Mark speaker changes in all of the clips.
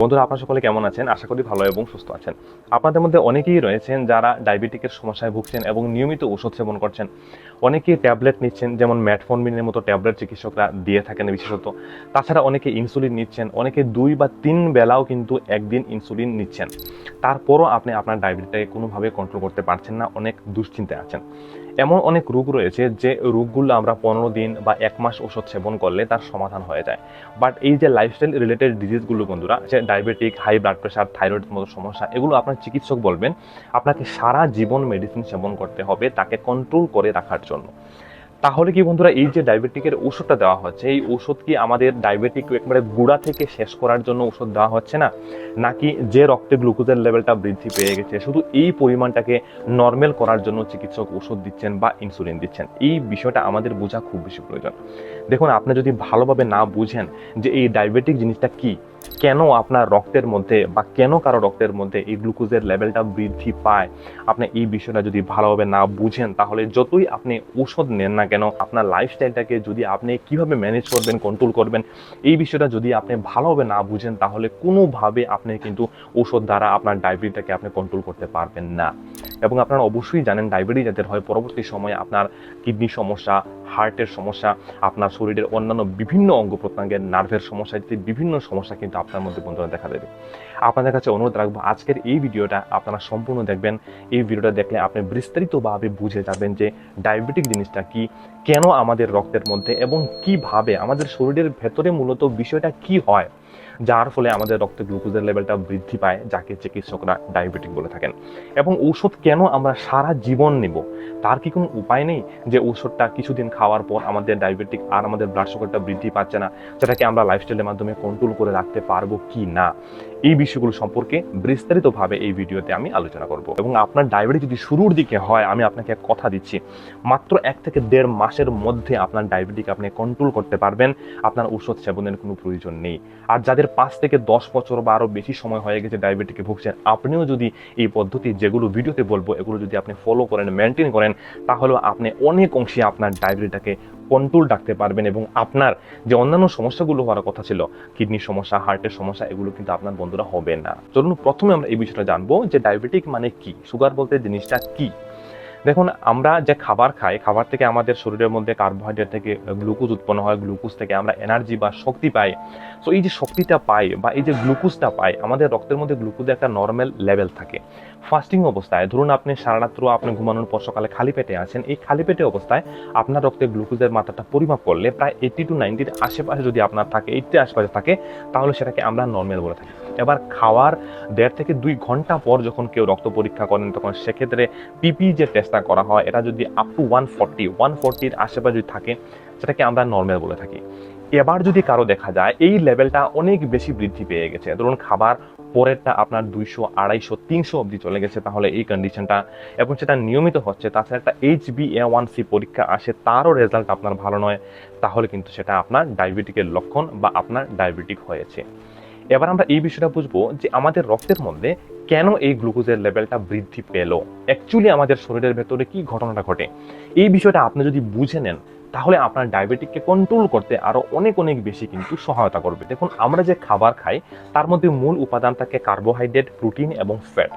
Speaker 1: বন্ধুরা, আপনারা সকলে কেমন আছেন? আশা করি ভালো এবং সুস্থ আছেন। আপনাদের মধ্যে অনেকেই রয়েছেন যারা ডায়াবেটিকের সমস্যায় ভুগছেন এবং নিয়মিত ওষুধ সেবন করছেন। অনেকেই ট্যাবলেট নিচ্ছেন, যেমন ম্যাটফর্মিনের মতো ট্যাবলেট চিকিৎসকরা দিয়ে থাকেন বিশেষত। তাছাড়া অনেকে ইনসুলিন নিচ্ছেন, অনেকে দুই বা তিন বেলাও কিন্তু একদিন ইনসুলিন নিচ্ছেন। তারপরও আপনি আপনার ডায়াবেটিসটাকে কোনোভাবে কন্ট্রোল করতে পারছেন না, অনেক দুশ্চিন্তায় আছেন। এমন অনেক রোগ রয়েছে যে রোগগুলো আমরা পনেরো দিন বা এক মাস ওষুধ সেবন করলে তার সমাধান হয়ে যায়। বাট এই যে লাইফস্টাইল রিলেটেড ডিজিজগুলো বন্ধুরা, যে ডায়াবেটিক হাই ব্লাড প্রেশার থাইরয়েডের মতো সমস্যা, এগুলো আপনার চিকিৎসক বলবেন, আপনাকে সারা জীবন মেডিসিন সেবন করতে হবে তাকে কন্ট্রোল করে রাখার জন্য। তাহলে কি বন্ধুরা এই যে ডায়াবেটিকের ওষুধটা দেওয়া হচ্ছে, এই ওষুধ কি আমাদের ডায়াবেটিক একেবারে গুড়া থেকে শেষ করার জন্য ওষুধ দেওয়া হচ্ছে না? নাকি যে রক্তে গ্লুকোজের লেভেলটা বৃদ্ধি পেয়ে গেছে, শুধু এই পরিমাণটাকে নর্মাল করার জন্য চিকিৎসক ওষুধ দিচ্ছেন বা ইনসুলিন দিচ্ছেন? এই বিষয়টা আমাদের বোঝা খুব বেশি প্রয়োজন। দেখুন, আপনি যদি ভালোভাবে না বুঝেন যে এই ডায়াবেটিক জিনিসটা কি কেন আপনার রক্তের মধ্যে বা কেন কারও রক্তের মধ্যে এই গ্লুকোজের লেভেলটা বৃদ্ধি পায়? আপনি এই বিষয়টা যদি ভালোভাবে না বুঝেন, তাহলে যতই আপনি ওষুধ নেন না কেন, আপনার লাইফস্টাইলটাকে যদি আপনি কীভাবে ম্যানেজ করবেন কন্ট্রোল করবেন, এই বিষয়টা যদি আপনি ভালোভাবে না বুঝেন, তাহলে কোনোভাবে আপনি কিন্তু ওষুধ দ্বারা আপনার ডায়াবেটিসটাকে আপনি কন্ট্রোল করতে পারবেন না। এবং আপনারা অবশ্যই জানেন ডায়াবেটিস যাদের হয়, পরবর্তী সময়ে আপনার কিডনি সমস্যা হার্টের সমস্যা, আপনার শরীরের অন্যান্য বিভিন্ন অঙ্গ প্রত্যঙ্গের নার্ভের সমস্যা ইত্যাদি বিভিন্ন সমস্যা কিন্তু আপনার মধ্যে বন্ধুরা দেখা দেবে। আপনাদের কাছে অনুরোধ রাখব, আজকের এই ভিডিওটা আপনারা সম্পূর্ণ দেখবেন। এই ভিডিওটা দেখলে আপনি বিস্তারিতভাবে বুঝে যাবেন যে ডায়াবেটিক জিনিসটা কি, কেন আমাদের রক্তের মধ্যে এবং কীভাবে আমাদের শরীরের ভেতরে মূলত বিষয়টা কি হয়। যার ফলে আমাদের রক্তে গ্লুকোজের লেভেলটা বৃদ্ধি পায়, যাকে চিকিৎসকরা ডায়াবেটিক বলে থাকেন। এবং ঔষধ কেন আমরা সারা জীবন নেব? তার কি কোনো উপায় নেই যে ঔষধটা কিছুদিন খাওয়ার পর আমাদের ডায়াবেটিক আর আমাদের ব্লাড সুগারটা বৃদ্ধি পাচ্ছে না যেটাকে আমরা লাইফস্টাইলের মাধ্যমে কন্ট্রোল করে রাখতে পারব কি না? এই বিষয়গুলো সম্পর্কে বিস্তারিতভাবে এই ভিডিওতে আমি আলোচনা করব। এবং আপনার ডায়াবেটিস যদি শুরুর দিকে হয়, আমি আপনাকে এক কথা দিচ্ছি, মাত্র এক থেকে দেড় মাসের মধ্যে আপনার ডায়াবেটিক আপনি কন্ট্রোল করতে পারবেন। আপনার ওষুধ সেবনের কোনো প্রয়োজন নেই। আর যাদের পাঁচ থেকে দশ বছর বা আরও বেশি সময় হয়ে গেছে ডায়াবেটিকে ভুগছেন, আপনিও যদি এই পদ্ধতি, যেগুলো ভিডিওতে বলব, এগুলো যদি আপনি ফলো করেন মেনটেন করেন, তাহলেও আপনি অনেক অংশে আপনার ডায়াবেটিটাকে কন্ট্রোল ডাকতে পারবেন এবং আপনার যে অন্যান্য সমস্যাগুলো হওয়ার কথা ছিল কিডনির সমস্যা হার্টের সমস্যা, এগুলো কিন্তু আপনার বন্ধুরা হবে না। চলুন প্রথমে আমরা এই বিষয়টা জানব যে ডায়াবেটিক মানে কি? সুগার বলতে জিনিসটা কি? দেখুন, আমরা যে খাবার খাই, খাবার থেকে আমাদের শরীরের মধ্যে কার্বোহাইড্রেট থেকে গ্লুকোজ উৎপন্ন হয় গ্লুকোজ থেকে আমরা এনার্জি বা শক্তি পাই। সো এই যে শক্তিটা পাই বা এই যে গ্লুকোজটা পাই, আমাদের রক্তের মধ্যে গ্লুকোজের একটা নর্মাল লেভেল থাকে। ফাস্টিং অবস্থায়, ধরুন আপনি সারা রাত্র আপনি ঘুমানোর পর সকালে খালি পেটে আছেন, এই খালি পেটে অবস্থায় আপনার রক্তে গ্লুকোজের মাত্রাটা পরিমাপ করলে প্রায় এইটি টু নাইনটির আশেপাশে যদি আপনার থাকে এইটির আশেপাশে থাকে, তাহলে সেটাকে আমরা নর্মাল বলে থাকি। এবার খাওয়ার দেড় থেকে দুই ঘণ্টা পর যখন কেউ রক্ত পরীক্ষা করেন, তখন সেক্ষেত্রে পিপি যে টেস্টটা করা হয়, এটা যদি up to one forty one ফর্টির আশেপাশে যদি থাকে, সেটাকে আমরা নর্মাল বলে থাকি। এবার যদি কারও দেখা যায়, এই লেভেলটা অনেক বেশি বৃদ্ধি পেয়ে গেছে। ধরুন খাবার পরেরটা আপনার দুইশো, আড়াইশো, তিনশো অবধি চলে গেছে, তাহলে এই কন্ডিশনটা এবং সেটা নিয়মিত হচ্ছে, তাছাড়া একটা H B A one C পরীক্ষা আসে, তারও রেজাল্ট আপনার ভালো নয়, তাহলে কিন্তু সেটা আপনার ডায়াবেটিকের লক্ষণ বা আপনার ডায়াবেটিক হয়েছে। এবার আমরা এই বিষয়টা বুঝব যে আমাদের রক্তের মধ্যে কেন এই গ্লুকোজের লেভেলটা বৃদ্ধি পেল? অ্যাকচুয়ালি আমাদের শরীরের ভেতরে কি ঘটনাটা ঘটে? এই বিষয়টা আপনি যদি বুঝে নেন, তাহলে আপনার ডায়াবেটিককে কন্ট্রোল করতে আরও অনেক অনেক বেশি কিন্তু সহায়তা করবে। দেখুন, আমরা যে খাবার খাই, তার মধ্যে মূল উপাদান থাকে কার্বোহাইড্রেট প্রোটিন এবং ফ্যাট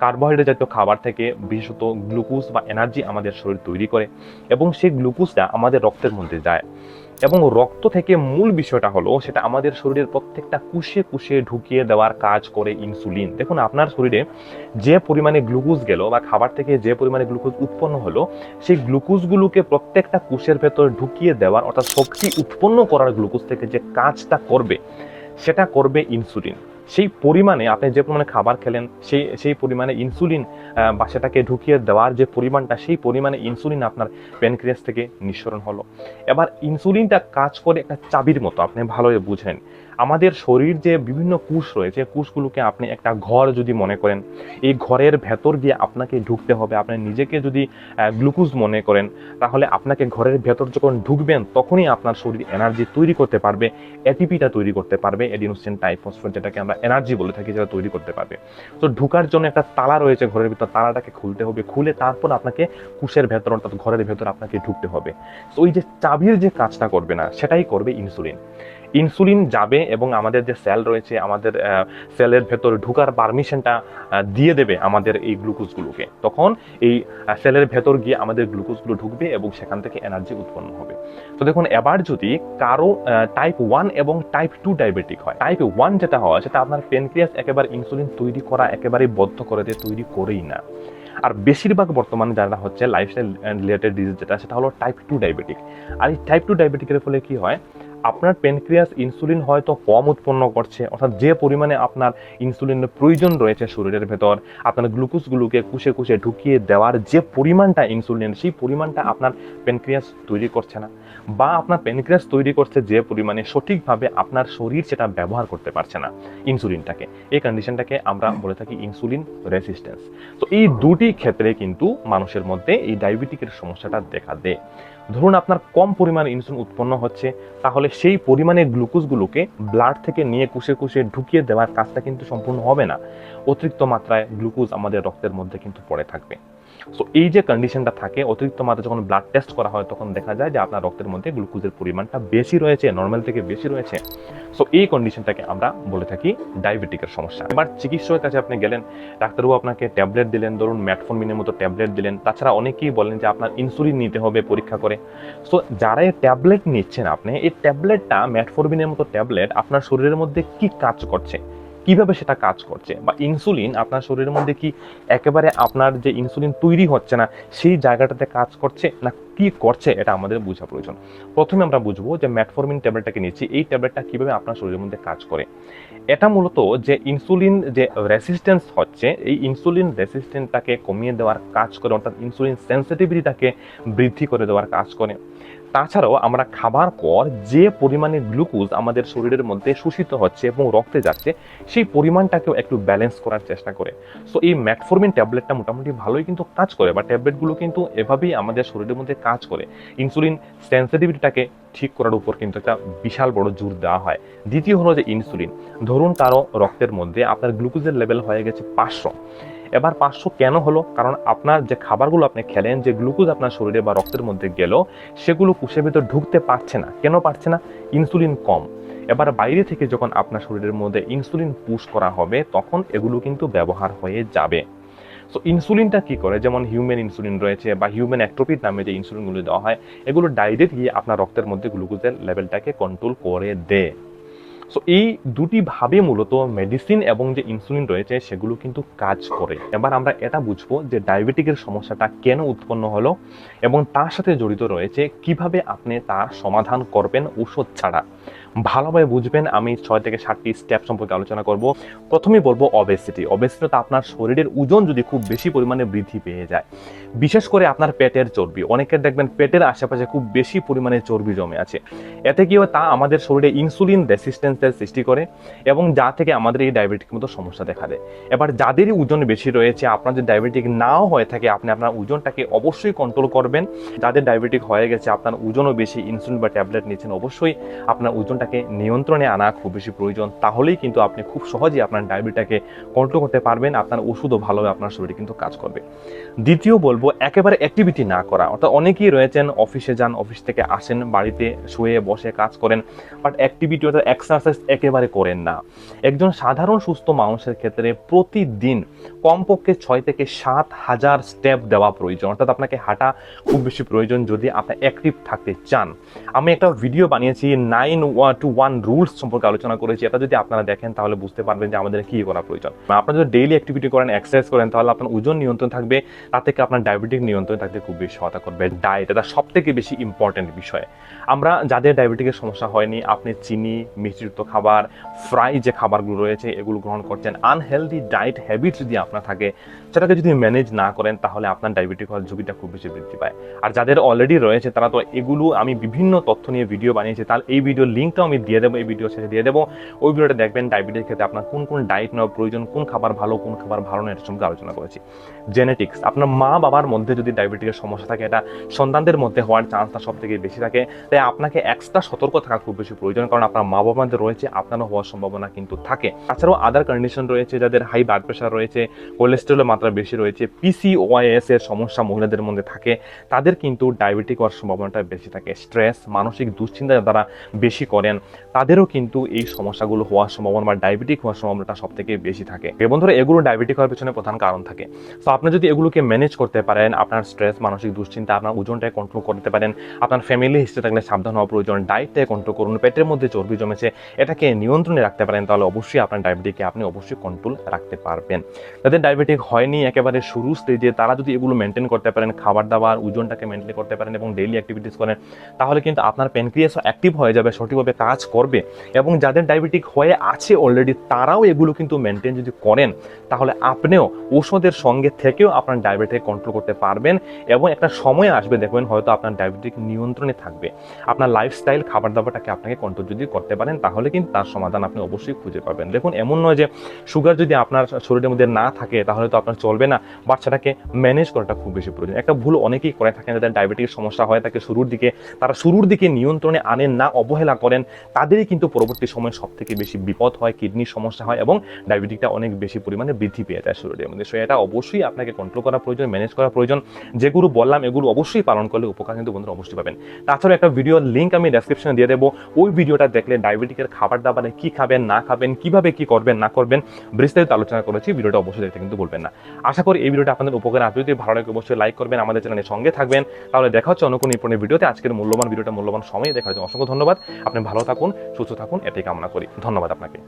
Speaker 1: কার্বোহাইড্রেট জাতীয় খাবার থেকে বিশেষত গ্লুকোজ বা এনার্জি আমাদের শরীর তৈরি করে এবং সেই গ্লুকোজটা আমাদের রক্তের মধ্যে যায়। এবং রক্ত থেকে মূল বিষয়টা হলো সেটা আমাদের শরীরের প্রত্যেকটা কুশে কুশে ঢুকিয়ে দেওয়ার কাজ করে ইনসুলিন। দেখুন, আপনার শরীরে যে পরিমাণে গ্লুকোজ গেল বা খাবার থেকে যে পরিমাণে গ্লুকোজ উৎপন্ন হলো, সেই গ্লুকোজগুলোকে প্রত্যেকটা কুশের ভেতর ঢুকিয়ে দেওয়ার অর্থাৎ শক্তি উৎপন্ন করার গ্লুকোজ থেকে যে কাজটা করবে, সেটা করবে ইনসুলিন। সেই পরিমাণে আপনি যে পরিমাণে খাবার খেলেন, সেই সেই পরিমাণে ইনসুলিন বা সেটাকে ঢুকিয়ে দেওয়ার যে পরিমাণটা, সেই পরিমাণে ইনসুলিন আপনার প্যানক্রিয়াস থেকে নিঃসরণ হলো। এবার ইনসুলিনটা কাজ করে একটা চাবির মতো, আপনি ভালোভাবে বুঝেন। আমাদের শরীর যে বিভিন্ন কোষ রয়েছে কুশগুলোকে আপনি একটা ঘর যদি মনে করেন, এই ঘরের ভেতর দিয়ে আপনাকে ঢুকতে হবে। আপনি নিজেকে যদি গ্লুকোজ মনে করেন, তাহলে আপনাকে ঘরের ভেতর যখন ঢুকবেন, তখনই আপনার শরীর এনার্জি তৈরি করতে পারবে এটিপিটা তৈরি করতে পারবে এডিনোসিন টাইফসফেট যেটাকে আমরা এনার্জি বলে থাকি যেটা তৈরি করতে পারবে। তো ঢুকার জন্য একটা তালা রয়েছে ঘরের ভিতর, তালাটাকে খুলতে হবে, খুলে তারপর আপনাকে কুশের ভেতর অর্থাৎ ঘরের ভেতর আপনাকে ঢুকতে হবে। তো ওই যে চাবির যে কাজটা করবে না, সেটাই করবে ইনসুলিন ইনসুলিন যাবে এবং আমাদের যে সেল রয়েছে, আমাদের সেলের ভেতর ঢুকার পারমিশনটা দিয়ে দেবে আমাদের এই গ্লুকোজগুলোকে। তখন এই সেলের ভেতর গিয়ে আমাদের গ্লুকোজগুলো ঢুকবে এবং সেখান থেকে এনার্জি উৎপন্ন হবে। তো দেখুন, এবার যদি কারও টাইপ ওয়ান এবং টাইপ টু ডায়াবেটিক হয় টাইপ ওয়ান যেটা হয়, সেটা আপনার পেনক্রিয়াস একেবারে ইনসুলিন তৈরি করা একেবারে বদ্ধ করে দিয়ে তৈরি করেই না। আর বেশিরভাগ বর্তমানে যারা হচ্ছে লাইফস্টাইল রিলেটেড ডিজিজ যেটা, সেটা হলো টাইপ টু ডায়াবেটিক আর এই টাইপ টু ডায়াবেটিকের ফলে কি হয়? আপনার পেনক্রিয়াস ইনসুলিন হয়তো কম উৎপন্ন করছে, অর্থাৎ যে পরিমাণে আপনার ইনসুলিনের প্রয়োজন রয়েছে শরীরের ভেতর, আপনার গ্লুকোজগুলোকে কুষে কুষে ঢুকিয়ে দেওয়ার যে পরিমাণটা ইনসুলিনের সেই পরিমাণটা আপনার পেনক্রিয়াস তৈরি করছে না। বা আপনার পেনক্রিয়াস তৈরি করছে যে পরিমাণে সঠিকভাবে আপনার শরীর সেটা ব্যবহার করতে পারছে না ইনসুলিনটাকে এই কন্ডিশনটাকে আমরা বলে থাকি ইনসুলিন রেসিস্টেন্স তো এই দুটি ক্ষেত্রে কিন্তু মানুষের মধ্যে এই ডায়াবেটিকের সমস্যাটা দেখা দেয়। ধরুন আপনার কম পরিমাণ ইনসুলিন উৎপন্ন হচ্ছে, তাহলে সেই পরিমাণে গ্লুকোজগুলোকে ব্লাড থেকে নিয়ে কুষে কুষে ঢুকিয়ে দেওয়ার কাজটা কিন্তু সম্পূর্ণ হবে না। অতিরিক্ত মাত্রায় গ্লুকোজ আমাদের রক্তের মধ্যে কিন্তু পড়ে থাকবে। সো এই যে কন্ডিশনটা থাকে, অতিরিক্ত মাত্রা যখন ব্লাড টেস্ট করা হয়, তখন দেখা যায় যে আপনার রক্তের মধ্যে গ্লুকোজের পরিমাণটা বেশি রয়েছে নর্মাল থেকে বেশি রয়েছে। সো এই কন্ডিশনটাকে আমরা বলে থাকি ডায়াবেটিকের সমস্যা। এবার চিকিৎসকের কাছে আপনি গেলেন, ডাক্তারবাবু আপনাকে ট্যাবলেট দিলেন, ধরুন ম্যাটফর্মিনের মতো ট্যাবলেট দিলেন। তাছাড়া অনেকেই বলেন যে আপনার ইনসুলিন নিতে হবে পরীক্ষা করে। সো যারা এই ট্যাবলেট নিচ্ছেন আপনি, এই ট্যাবলেটটা ম্যাটফর্মিনের মতো ট্যাবলেট আপনার শরীরের মধ্যে কি কাজ করছে? কীভাবে সেটা কাজ করছে? বা ইনসুলিন আপনার শরীরের মধ্যে কি একেবারে আপনার যে ইনসুলিন তৈরি হচ্ছে না, সেই জায়গাটাতে কাজ করছে না কি করছে এটা আমাদের বোঝা প্রয়োজন। প্রথমে আমরা বুঝব যে ম্যাটফর্মিন ট্যাবলেটটাকে নিচ্ছি, এই ট্যাবলেটটা কীভাবে আপনার শরীরের মধ্যে কাজ করে। এটা মূলত যে ইনসুলিন যে রেসিস্টেন্স হচ্ছে, এই ইনসুলিন রেসিস্টেন্সটাকে কমিয়ে দেওয়ার কাজ করে, অর্থাৎ ইনসুলিন সেন্সিটিভিটিটাকে বৃদ্ধি করে দেওয়ার কাজ করে। তাছাড়াও আমরা খাবার পর যে পরিমাণে গ্লুকোজ আমাদের শরীরের মধ্যে শোষিত হচ্ছে এবং রক্তে যাচ্ছে, সেই পরিমাণটাকেও একটু ব্যালেন্স করার চেষ্টা করে। সো এই ম্যাটফর্মিন ট্যাবলেটটা মোটামুটি ভালোই কিন্তু কাজ করে বা ট্যাবলেটগুলো কিন্তু এভাবেই আমাদের শরীরের মধ্যে কাজ করে। ইনসুলিন সেন্সিটিভিটিটাকে ঠিক করার উপর কিন্তু একটা বিশাল বড় জোর দেওয়া হয়। দ্বিতীয় হলো যে ইনসুলিন ধরুন কারও রক্তের মধ্যে আপনার গ্লুকোজের লেভেল হয়ে গেছে পাঁচশো। এবার পাঁচশো কেন হলো? কারণ আপনার যে খাবারগুলো আপনি খেলেন, যে গ্লুকোজ আপনার শরীরে বা রক্তের মধ্যে গেল, সেগুলো কোষের ভিতর ঢুকতে পারছে না। কেন পারছে না? ইনসুলিন কম। এবার বাইরে থেকে যখন আপনার শরীরের মধ্যে ইনসুলিন পুশ করা হবে, তখন এগুলো কিন্তু ব্যবহার হয়ে যাবে। সো ইনসুলিনটা কি করে? যেমন হিউম্যান ইনসুলিন রয়েছে বা হিউম্যান অ্যাক্ট্রোপিড নামে যে ইনসুলিনগুলো দেওয়া হয়, এগুলো ডাইরেক্ট গিয়ে আপনার রক্তের মধ্যে গ্লুকোজের লেভেলটাকে কন্ট্রোল করে দেয়। সো এই দুটি ভাবে মূলত মেডিসিন এবং যে ইনসুলিন রয়েছে, সেগুলো কিন্তু কাজ করে। এবার আমরা এটা বুঝব যে ডায়াবেটিকের সমস্যাটা কেন উৎপন্ন হলো এবং তার সাথে জড়িত রয়েছে কীভাবে আপনি তার সমাধান করবেন ওষুধ ছাড়া। ভালোভাবে বুঝবেন, আমি ছয় থেকে সাতটি স্টেপ সম্পর্কে আলোচনা করব। প্রথমে বলব অবেসিটি অবেসিটি আপনার শরীরের ওজন যদি খুব বেশি পরিমাণে বৃদ্ধি পেয়ে যায়, বিশেষ করে আপনার পেটের চর্বি। অনেকের দেখবেন পেটের আশেপাশে খুব বেশি পরিমাণে চর্বি জমে আছে। এতে কি হয়, তা আমাদের শরীরে ইনসুলিন রেসিস্টেন্সের সৃষ্টি করে এবং যা থেকে আমাদের এই ডায়াবেটিক মতো সমস্যা দেখা দেয়। এবার যাদেরই ওজন বেশি রয়েছে, আপনার যদি ডায়াবেটিক নাও হয়ে থাকে, আপনি আপনার ওজনটাকে অবশ্যই কন্ট্রোল করবেন। যাদের ডায়াবেটিক হয়ে গেছে, আপনার ওজনও বেশি ইনসুলিন বা ট্যাবলেট নিচ্ছেন, অবশ্যই আপনার ওজনটাকে নিয়ন্ত্রণে আনা খুব বেশি প্রয়োজন। তাহলেই কিন্তু আপনি খুব সহজেই আপনার ডায়াবেটিসটাকে কন্ট্রোল করতে পারবেন। আপনার ওষুধও ভালোভাবে আপনার শরীরে কিন্তু কাজ করবে। দ্বিতীয় বলব, একেবারে অ্যাক্টিভিটি না করা। অর্থাৎ অনেকেই রয়েছেন, অফিসে যান, অফিস থেকে আসেন, বাড়িতে শুয়ে বসে কাজ করেন বাট অ্যাক্টিভিটি অর্থাৎ এক্সারসাইজ একেবারে করেন না। একজন সাধারণ সুস্থ মানুষের ক্ষেত্রে প্রতিদিন কমপক্ষে ছয় থেকে সাত হাজার স্টেপ দেওয়া প্রয়োজন। অর্থাৎ আপনাকে হাঁটা খুব বেশি প্রয়োজন যদি আপনি অ্যাক্টিভ থাকতে চান। আমি একটা ভিডিও বানিয়েছি নাইন টু ওয়ান রুলস সম্পর্কে আলোচনা করেছি। এটা যদি আপনারা দেখেন, তাহলে বুঝতে পারবেন যে আমাদের কি করা প্রয়োজন। আপনারা যদি ডেইলি অ্যাক্টিভিটি করেন এক্সারসাইজ করেন, তাহলে আপনার ওজন নিয়ন্ত্রণ থাকবে তা থেকে আপনার ডায়াবেটিক নিয়ন্ত্রণে থাকতে খুব বেশি সহায়তা করবে। ডায়েট এটা সব থেকে বেশি ইম্পর্টেন্ট বিষয়। আমরা যাদের ডায়াবেটিকের সমস্যা হয়নি, আপনি চিনি, মিষ্টিযুক্ত খাবার ফ্রাই যে খাবারগুলো রয়েছে, এগুলো গ্রহণ করছেন আনহেলদি ডায়েট হ্যাবিট যদি আপনার থাকে সেটাকে যদি ম্যানেজ না করেন, তাহলে আপনার ডায়াবেটিক হওয়ার ঝুঁকিটা খুব বেশি বৃদ্ধি পায়। আর যাদের অলরেডি রয়েছে, তারা তো এগুলো আমি বিভিন্ন তথ্য নিয়ে ভিডিও বানিয়েছি, তার এই ভিডিও লিঙ্কটাও আমি দিয়ে দেবো, এই ভিডিও শেষে দিয়ে দেবো। ওই ভিডিওটা দেখবেন ডায়াবেটিস ক্ষেত্রে আপনার কোন কোন ডায়েট নেওয়া প্রয়োজন, কোন খাবার ভালো, কোন খাবার ভালো না এর সম্পর্কে আলোচনা করেছি। জেনেটিক্স আপনার মা বাবার মধ্যে যদি ডায়াবেটিকের সমস্যা থাকে, এটা সন্তানদের মধ্যে হওয়ার চান্সটা সব থেকে বেশি থাকে। তাই আপনাকে এক্সট্রা সতর্ক থাকা খুব বেশি প্রয়োজন, কারণ আপনার মা বাবার মধ্যে রয়েছে, আপনারও হওয়ার সম্ভাবনা কিন্তু থাকে। তাছাড়াও আদার কন্ডিশন রয়েছে, যাদের হাই ব্লাড প্রেশার রয়েছে কোলেস্টেরলের মাত্রা বেশি রয়েছে পিসিওয়াইএস এর সমস্যা মহিলাদের মধ্যে থাকে, তাদের কিন্তু ডায়াবেটিক হওয়ার সম্ভাবনাটা বেশি থাকে। স্ট্রেস মানসিক দুশ্চিন্তা যারা বেশি করেন, তাদেরও কিন্তু এই সমস্যাগুলো হওয়ার সম্ভাবনা বা ডায়াবেটিক হওয়ার সম্ভাবনাটা সব থেকে বেশি থাকে। এ বন্ধুরা, এগুলো ডায়াবেটিক হওয়ার পেছনে প্রধান কারণ থাকে। তো আপনি যদি এগুলোকে ম্যানেজ করতে পারেন, আপনার স্ট্রেস মানসিক দুশ্চিন্তা, আপনার ওজনটাকে কন্ট্রোল করতে পারেন, আপনার ফ্যামিলি হিস্ট্রি থাকলে সাবধান হওয়া প্রয়োজন ডায়েটটাকে কন্ট্রোল করুন, পেটের মধ্যে চর্বি জমেছে, এটাকে নিয়ন্ত্রণে রাখতে পারেন, তাহলে অবশ্যই আপনার ডায়াবেটিককে আপনি অবশ্যই কন্ট্রোল রাখতে পারবেন। যাদের ডায়াবেটিক হয়নি একেবারে শুরু স্টেজে তারা যদি এগুলো মেনটেন করতে পারেন খাবার দাবার ওজনটাকে মেনটেন করতে পারেন এবং ডেইলি অ্যাক্টিভিটিস করেন, তাহলে কিন্তু আপনার প্যানক্রিয়াসও অ্যাক্টিভ হয়ে যাবে, সঠিকভাবে কাজ করবে এবং যাদের ডায়াবেটিক হয়ে আছে অলরেডি তারাও এগুলো কিন্তু মেনটেন যদি করেন, তাহলে আপনিও ওষুধের সঙ্গে থেকেও আপনার ডায়াবেটিক কন্ট্রোল করতে পারবেন এবং একটা সময় আসবে, দেখবেন হয়তো আপনার ডায়াবেটিক নিয়ন্ত্রণে থাকবে। আপনার লাইফস্টাইল খাবার দাবারটাকে আপনাকে কন্ট্রোল যদি করতে পারেন, তাহলে কিন্তু তার সমাধান আপনি অবশ্যই খুঁজে পাবেন। দেখুন, এমন নয় যে সুগার যদি আপনার শরীরের মধ্যে না থাকে, তাহলে তো আপনার চলবে না, বাচ্চাটাকে ম্যানেজ করাটা খুব বেশি প্রয়োজন। একটা ভুল অনেকেই করে থাকেন, যাদের ডায়াবেটিস সমস্যা হয়, তাকে শুরুর দিকে, তারা শুরুর দিকে নিয়ন্ত্রণে আনেন না, অবহেলা করেন, তাদেরই কিন্তু পরবর্তী সময় সব থেকে বেশি বিপদ হয় কিডনির সমস্যা হয় এবং ডায়াবেটিকটা অনেক বেশি পরিমাণে বৃদ্ধি পেয়ে যায় শরীরের মধ্যে। সো এটা অবশ্যই আপনাকে কন্ট্রোল করা প্রয়োজন ম্যানেজ করা প্রয়োজন। যেগুলো বললাম, এগুলো অবশ্যই পালন করলে উপকার কিন্তু বন্ধুরা অবশ্যই পাবেন। তাছাড়া একটা ভিডিও লিঙ্ক আমি ডেসক্রিপশনে দিয়ে দেবো। ওই ভিডিওটা দেখলে ডায়াবেটিকের খাবার দাবারে কি খাবেন, না খাবেন, কীভাবে কি করবেন, না করবেন, বিস্তারিত আলোচনা করেছি ভিডিওটা অবশ্যই দেখতে কিন্তু বলবেন না। আশা করি এই ভিডিওটা আপনাদের উপকার আসবে। যদি ভালো লাগে, অবশ্যই লাইক করবেন, আমাদের চ্যানেলের সঙ্গে থাকবেন। তাহলে দেখা হচ্ছে অন্য কোনো নিপুণের ভিডিওতে। আজকের মূল্যবান ভিডিওটা, মূল্যবান সময় দেখা জন্য অসংখ্য ধন্যবাদ। আপনি ভালো থাকুন, সুস্থ থাকুন, এটাই কামনা করি। ধন্যবাদ আপনাকে।